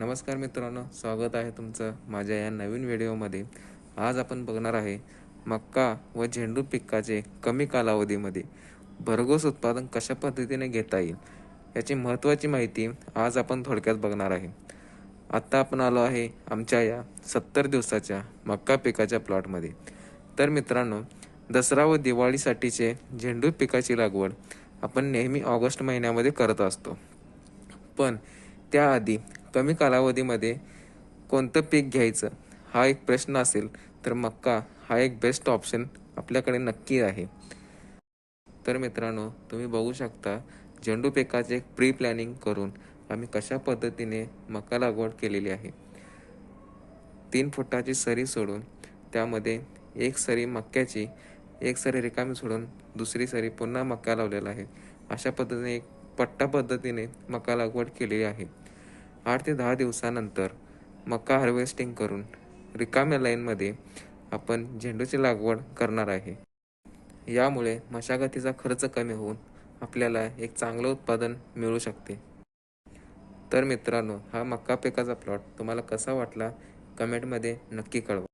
नमस्कार मित्रांनो स्वागत आहे तुमचं माझ्या या नवीन व्हिडिओमध्ये. आज आपण बघणार आहे मक्का व झेंडू पिकाचे कमी कालावधीमध्ये भरघोस उत्पादन कशा पद्धतीने घेता येईल याची महत्त्वाची माहिती आज आपण थोडक्यात बघणार आहे. आत्ता आपण आलो आहे आमच्या या सत्तर दिवसाच्या मक्का पिकाच्या प्लॉटमध्ये. तर मित्रांनो दसरा व दिवाळीसाठीचे झेंडू पिकाची लागवड आपण नेहमी ऑगस्ट महिन्यामध्ये करत असतो. पण त्याआधी कमी कालावधीमध्ये कोणतं पीक घ्यायचं? हा एक प्रश्न असेल तर मक्का हा एक बेस्ट ऑप्शन आपल्याकडे नक्की आहे. तर मित्रांनो तुम्ही बघू शकता झेंडू पिकाचे एक प्री प्लॅनिंग करून आम्ही कशा पद्धतीने मका लागवड केलेली आहे. तीन फुटाची सरी सोडून त्यामध्ये एक सरी मक्याची एक सरी रिकामी सोडून दुसरी सरी पुन्हा मका लावलेला आहे. अशा पद्धतीने एक पट्टा पद्धतीने मका लागवड केलेली आहे. आठ ते दहा दिवसानंतर मका हार्वेस्टिंग करून रिकाम्या लाईनमध्ये आपण झेंडूची लागवड करणार आहे. यामुळे मशागतीचा खर्च कमी होऊन आपल्याला एक चांगलं उत्पादन मिळू शकते. तर मित्रांनो हा मका पिकाचा प्लॉट तुम्हाला कसा वाटला? कमेंटमध्ये नक्की कळवा.